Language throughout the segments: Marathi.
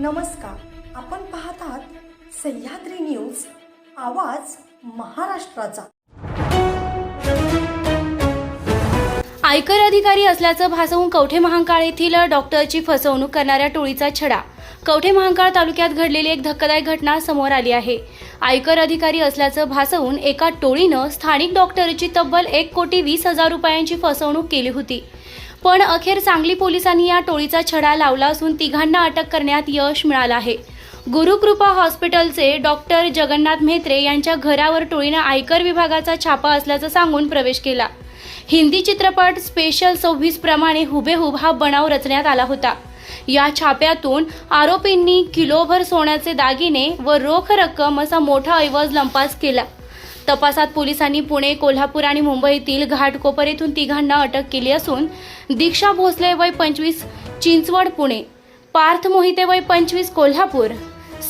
नमस्कार. आपण पाहतात सह्याद्री न्यूज आवाज महाराष्ट्राचा. आयकर अधिकारी असल्याचं भासवून कवठे महांकाळ येथील डॉक्टरची फसवणूक करणाऱ्या टोळीचा छडा. कवठे महांकाळ तालुक्यात घडलेली एक धक्कादायक घटना समोर आली आहे. आयकर अधिकारी असल्याचं भासवून एका टोळीनं स्थानिक डॉक्टरची तब्बल एक कोटी वीस हजार रुपयांची फसवणूक केली होती. पण अखेर सांगली पोलिसांनी या टोळीचा छडा लावला असून तिघांना अटक करण्यात यश मिळालं आहे. गुरुकृपा हॉस्पिटलचे डॉक्टर जगन्नाथ म्हेत्रे यांच्या घरावर टोळीनं आयकर विभागाचा छापा असल्याचं सांगून प्रवेश केला. हिंदी चित्रपट स्पेशल सव्वीस प्रमाणे हुबेहूब हा बनाव रचण्यात आला होता. या छाप्यातून आरोपींनी किलोभर सोन्याचे दागिने व रोख रक्कम असा मोठा ऐवज लंपास केला. तपासात पोलिसांनी पुणे कोल्हापूर आणि मुंबईतील घाटकोपर येथून तिघांना अटक केली असून दीक्षा भोसले वय पंचवीस चिंचवड पुणे पार्थ मोहिते वय पंचवीस कोल्हापूर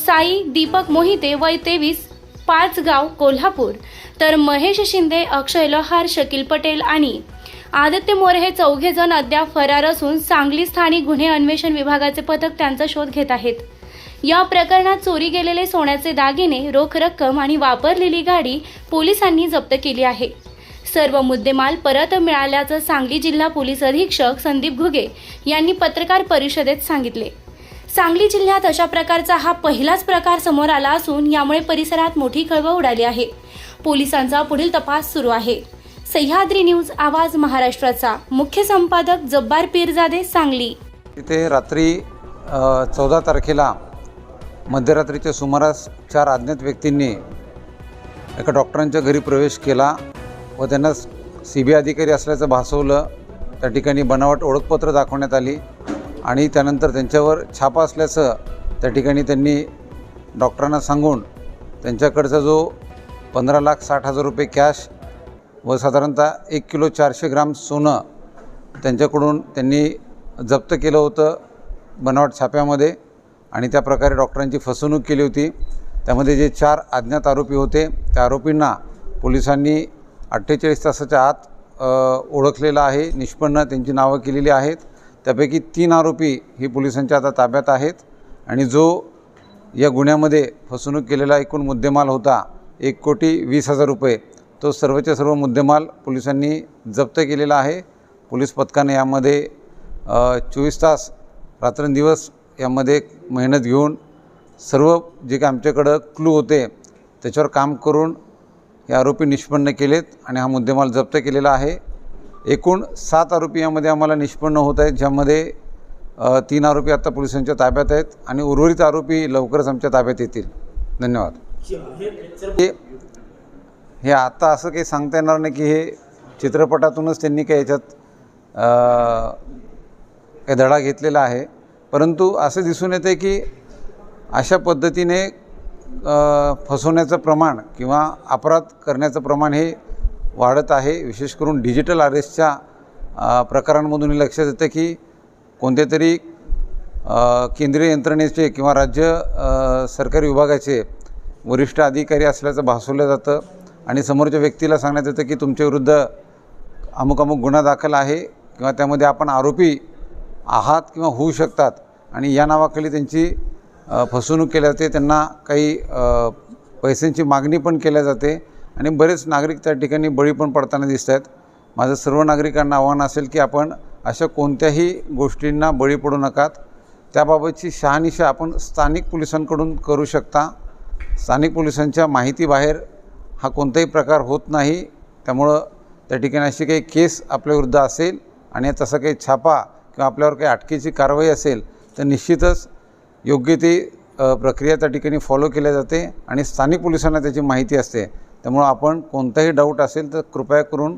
साई दीपक मोहिते वय तेवीस पाचगाव कोल्हापूर. तर महेश शिंदे अक्षय लोहार शकील पटेल आणि आदित्य मोरे हे चौघे जण अद्याप फरार असून सांगली स्थानिक गुन्हे अन्वेषण विभागाचे पथक त्यांचा शोध घेत आहेत. या प्रकरणात चोरी गेलेले सोन्याचे दागिने रोख रक्कम आणि वापरलेली गाडी पोलिसांनी जप्त केली आहे. सर्व मुद्देमाल परत मिळाल्याचं सांगली जिल्हा पोलीस अधीक्षक संदीप घुगे यांनी पत्रकार परिषदेत सांगितले. सांगली जिल्ह्यात अशा प्रकारचा हा पहिलाच प्रकार समोर आला असून यामुळे परिसरात मोठी खळबळ उडाली आहे. पोलिसांचा पुढील तपास सुरू आहे. सह्याद्री न्यूज आवाज महाराष्ट्राचा. मुख्य संपादक जब्बार पीरजादे सांगली. तिथे रात्री चौदा तारखेला मध्यरात्रीच्या सुमारास चार अज्ञात व्यक्तींनी एका डॉक्टरांच्या घरी प्रवेश केला व त्यांना सी बी अधिकारी असल्याचं भासवलं. त्या ठिकाणी बनावट ओळखपत्र दाखवण्यात आली आणि त्यानंतर त्यांच्यावर छापा असल्याचं त्या ठिकाणी त्यांनी डॉक्टरांना सांगून त्यांच्याकडचा जो पंधरा लाख साठ हजार रुपये कॅश व साधारणतः एक किलो चारशे ग्राम सोनं त्यांच्याकडून त्यांनी जप्त केलं होतं बनावट छाप्यामध्ये. आणि त्या प्रकारे डॉक्टरांची फसवणूक केली होती. त्यामध्ये जे चार अज्ञात आरोपी होते त्या आरोपींना पोलिसांनी अठ्ठेचाळीस तासाच्या आत ओळखलेलं आहे. निष्पन्न त्यांची नावं केलेली आहेत. त्यापैकी तीन आरोपी ही पोलिसांच्या आता ताब्यात आहेत. आणि जो या गुन्ह्यामध्ये फसवणूक केलेला एकूण मुद्देमाल होता एक कोटी वीस हजार रुपये तो सर्वच्या सर्व मुद्देमाल पोलिसांनी जप्त केलेला आहे. पोलीस पथकाने यामध्ये चोवीस तास रात्रंदिवस यामध्ये मेहनत घेऊन सर्व जे काही आमच्याकडं क्लू होते त्याच्यावर काम करून हे आरोपी निष्पन्न केलेत आणि हा मुद्देमाल जप्त केलेला आहे. एकूण सात आरोपी यामध्ये आम्हाला निष्पन्न होत आहेत ज्यामध्ये तीन आरोपी आता पोलिसांच्या ताब्यात आहेत आणि उर्वरित आरोपी लवकरच आमच्या ताब्यात येतील. धन्यवाद. हे हे आता असं काही सांगता येणार नाही की हे चित्रपटातूनच त्यांनी काही याच्यात धडा घेतलेला आहे. परंतु असं दिसून येते की अशा पद्धतीने फसवण्याचं प्रमाण किंवा अपराध करण्याचं प्रमाण हे वाढत आहे. विशेष करून डिजिटल आरेस्टच्या प्रकारांमधून हे लक्षात येतं की कोणत्या तरी केंद्रीय यंत्रणेचे किंवा राज्य सरकारी विभागाचे वरिष्ठ अधिकारी असल्याचं भासवलं जातं आणि समोरच्या व्यक्तीला सांगण्यात येतं की तुमच्याविरुद्ध अमुक अमुक गुन्हा दाखल आहे किंवा त्यामध्ये आपण आरोपी आहात किंवा होऊ शकतात आणि या नावाखाली त्यांची फसवणूक केली जाते त्यांना काही पैशांची मागणी पण केल्या जाते आणि बरेच नागरिक त्या ठिकाणी बळी पण पडताना दिसत आहेत. माझं सर्व नागरिकांना आव्हान असेल की आपण अशा कोणत्याही गोष्टींना बळी पडू नकात. त्याबाबतची शहानिशा आपण स्थानिक पोलिसांकडून करू शकता. स्थानिक पोलिसांच्या माहितीबाहेर हा कोणताही प्रकार होत नाही. त्यामुळं त्या ठिकाणी अशी काही केस आपल्याविरुद्ध असेल आणि तसा काही छापा किंवा आपल्यावर काही अटकेची कारवाई असेल तर निश्चितच योग्य ती प्रक्रिया त्या ठिकाणी फॉलो केल्या जाते आणि स्थानिक पोलिसांना त्याची माहिती असते. त्यामुळं आपण कोणताही डाऊट असेल तर कृपया करून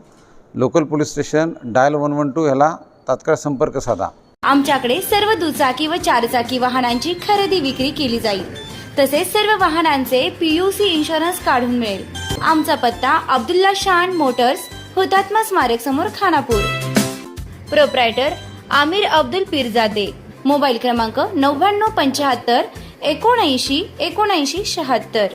local police station dial one one two ह्याला तात्काळ संपर्क साधा. आमच्याकडे सर्व दुचाकी व चारचाकी वाहनांची खरेदी विक्री केली जाईल. तसेच सर्व वाहनांचे पीयूसी इन्शुरन्स काढून मिळेल. आमचा पत्ता अब्दुल्ला शान मोटर्स हुतात्मा स्मारक समोर खानापूर. प्रोप्रायटर आमिर अब्दुल पीरजादे. मोबाईल क्रमांक नव्याण्णव पंच्याहत्तर एकोणऐंशी एकोणऐंशी शहात्तर.